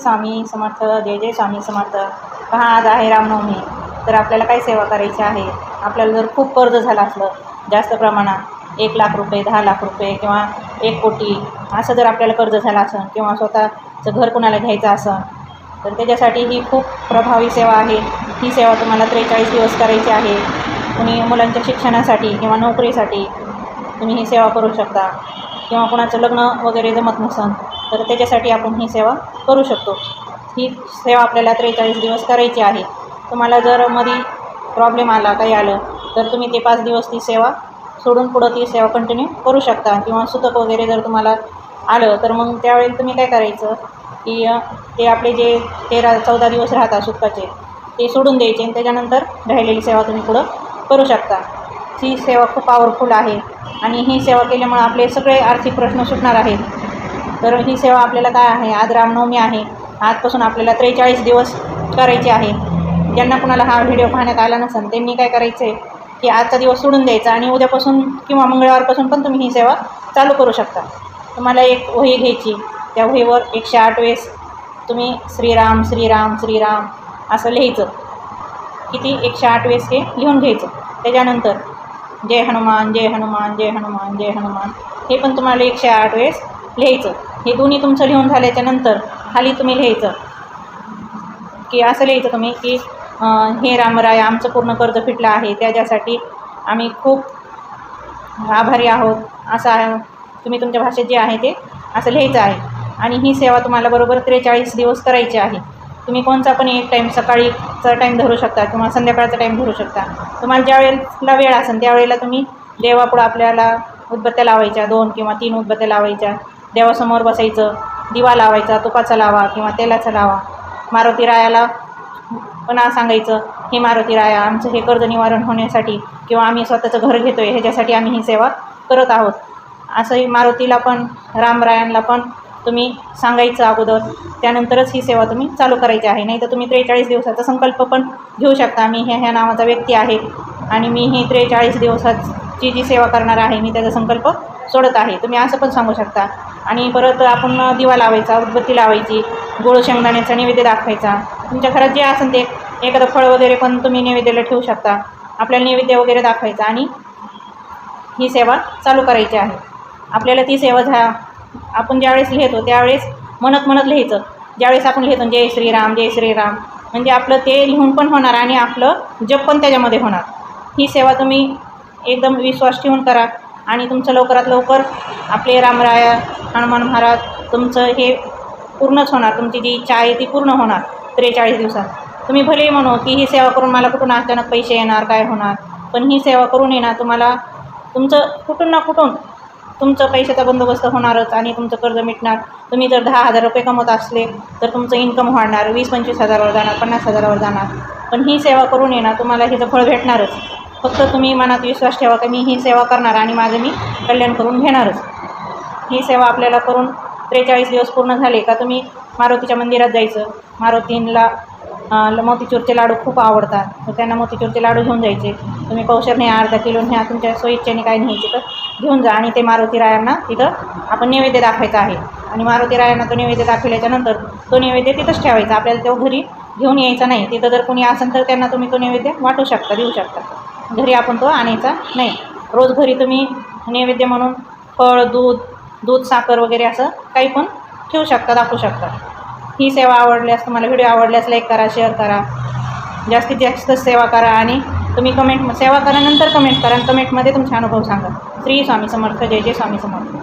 स्वामी समर्थ जय जय स्वामी समर्थ. पहा आज आहे रामनवमी. तर आपल्याला काय सेवा करायची आहे? आपल्याला जर खूप कर्ज झालं असलं जास्त प्रमाणात एक लाख रुपये दहा लाख रुपये किंवा एक कोटी असं जर आपल्याला कर्ज झालं असेल किंवा स्वतःचं घर कुणाला घ्यायचं असेल तर त्याच्यासाठी ही खूप प्रभावी सेवा आहे. ही सेवा तुम्हाला त्रेचाळीस दिवस करायची आहे. कुणी मुलांच्या शिक्षणासाठी किंवा नोकरीसाठी तुम्ही ही सेवा करू शकता. किंवा कोणाचं लग्न वगैरे जमत नसेल तर त्याच्यासाठी आपण ही सेवा करू शकतो. ही सेवा आपल्याला त्रेचाळीस दिवस करायची आहे. तुम्हाला जर मध्ये प्रॉब्लेम आला काही आलं तर तुम्ही ते पाच दिवस ती सेवा सोडून पुढं ती सेवा कंटिन्यू करू शकता. किंवा सुतक वगैरे जर तुम्हाला आलं तर मग त्यावेळी तुम्ही काय करायचं की ते आपले जे तेरा चौदा दिवस राहतात सुतकाचे ते सोडून द्यायचे आणि त्याच्यानंतर राहिलेली सेवा तुम्ही पुढं करू शकता. ही सेवा खूप पॉवरफुल आहे. आणि ही सेवा केल्यामुळे आपले सगळे आर्थिक प्रश्न सुटणार आहेत. तर ही सेवा आपल्याला काय आहे? आज रामनवमी आहे. आजपासून आपल्याला त्रेचाळीस दिवस करायची आहे. ज्यांना कुणाला हा व्हिडिओ पाहण्यात आला नसेल त्यांनी काय करायचं? आहे की आजचा दिवस सोडून द्यायचा आणि उद्यापासून किंवा मंगळवारपासून पण तुम्ही ही सेवा चालू करू शकता. तुम्हाला एक वही घ्यायची. त्या वहीवर एकशे आठ वेळेस तुम्ही श्रीराम श्रीराम श्रीराम असं लिहायचं. किती? एकशे आठ वेळेस हे लिहून घ्यायचं. त्याच्यानंतर जय हनुमान जय हनुमान जय हनुमान जय हनुमान हे पण तुम्हाला एकशे आठ वेळेस लिहायचं. हे दोन्ही तुमचं लिहून झाल्याच्यानंतर खाली तुम्ही लिहायचं. की असं लिहायचं तुम्ही की हे रामराय आमचं पूर्ण कर्ज फिटलं आहे त्याच्यासाठी आम्ही खूप आभारी आहोत. असं तुम्ही तुमच्या भाषेत जे आहे ते असं लिहायचं आहे. आणि ही सेवा तुम्हाला बरोबर त्रेचाळीस दिवस करायची आहे. तुम्ही कोणचा पण एक टाईम सकाळीचा टाईम धरू शकता किंवा संध्याकाळचा टाईम धरू शकता. तुम्हाला ज्या वेळेला वेळ असेल त्यावेळेला तुम्ही देवापुढं आपल्याला उदबत्त्या लावायच्या दोन किंवा तीन उदबत्त्या लावायच्या. देवासमोर बसायचं दिवा लावायचा तुपाचा लावा किंवा तेलाचा लावा. मारुती रायाला पण सांगायचं हे मारुती राया आमचं हे कर्ज निवारण होण्यासाठी किंवा आम्ही स्वतःचं घर घेतो आहे ह्याच्यासाठी आम्ही ही सेवा करत आहोत. असंही मारुतीला पण रामरायांना पण तुम्ही सांगायचं अगोदर त्यानंतरच ही सेवा तुम्ही चालू करायची आहे. नाही तर तुम्ही त्रेचाळीस दिवसाचा संकल्प पण घेऊ शकता. मी ह्या ह्या नावाचा व्यक्ती आहे आणि मी ही त्रेचाळीस दिवसाची जी सेवा करणार आहे मी त्याचा संकल्प सोडत आहे. तुम्ही असं पण सांगू शकता. आणि परत आपण दिवा लावायचा उदबत्ती लावायची गोळ शेंगदाण्याचा नैवेद्य दाखवायचा. तुमच्या घरात जे असेल ते एखादं फळ वगैरे पण तुम्ही नैवेद्याला ठेवू शकता. आपल्याला नैवेद्य वगैरे दाखवायचा आणि ही सेवा चालू करायची आहे. आपल्याला ती सेवा झा आपण ज्यावेळेस लिहितो त्यावेळेस म्हणत म्हणत लिहायचं. ज्यावेळेस आपण लिहितो जय श्रीराम जय श्रीराम. म्हणजे आपलं ते लिहून पण होणार आणि आपलं जप पण त्याच्यामध्ये होणार. ही सेवा तुम्ही एकदम विश्वास ठेवून करा. आणि तुमचं लवकरात लवकर आपले रामराया हनुमान महाराज तुमचं हे पूर्णच होणार. तुमची जी इच्छा आहे ती पूर्ण होणार. त्रेचाळीस दिवसात. तुम्ही भले म्हणू की ही सेवा करून मला कुठून अचानक पैसे येणार काय होणार? पण ही सेवा करून येणार तुम्हाला तुमचं कुठून ना कुठून तुमचं पैशाचा बंदोबस्त होणारच आणि तुमचं कर्ज मिटणार. तुम्ही जर दहा हजार रुपये कमवत असले तर तुमचं इन्कम वाढणार. वीस पंचवीस हजारावर जाणार पन्नास हजारावर जाणार. पण ही सेवा करून येणार तुम्हाला हिचं फळ भेटणारच. फक्त तुम्ही मनात विश्वास ठेवा की मी ही सेवा करणार आणि माझं मी कल्याण करून घेणारच. ही सेवा आपल्याला करून त्रेचाळीस दिवस पूर्ण झाले का तुम्ही मारुतीच्या मंदिरात जायचं. मारुतींला मोतीचूरचे लाडू खूप आवडतात. तर त्यांना मोतीचूरचे लाडू घेऊन जायचे. तुम्ही कौशर न्या अर्धा किलो न्या तुमच्या सोयीच्छेने काय न्यायचे तर घेऊन जा आणि ते मारुती रायांना तिथं आपण नैवेद्य दाखवायचा आहे. आणि मारुती रायांना तो नैवेद्य दाखवल्याच्यानंतर तो नैवेद्य तिथंच ठेवायचा. आपल्याला तो घरी घेऊन यायचा नाही. तिथं जर कोणी असेल तर त्यांना तुम्ही तो नैवेद्य वाटू शकता देऊ शकता. घरी आपण तो आणायचा नाही. रोज घरी तुम्ही नैवेद्य म्हणून फळ दूध दूध साखर वगैरे असं काही पण ठेवू शकता दाखवू शकता. ही सेवा आवडल्यास तुम्हाला व्हिडिओ आवडल्यास लाईक करा शेअर करा. जास्तीत जास्त सेवा करा आणि तुम्ही कमेंट सेवा करा नंतर कमेंट करा आणि कमेंटमध्ये तुमचे अनुभव सांगा. श्री स्वामी समर्थ जय जय स्वामी समर्थ.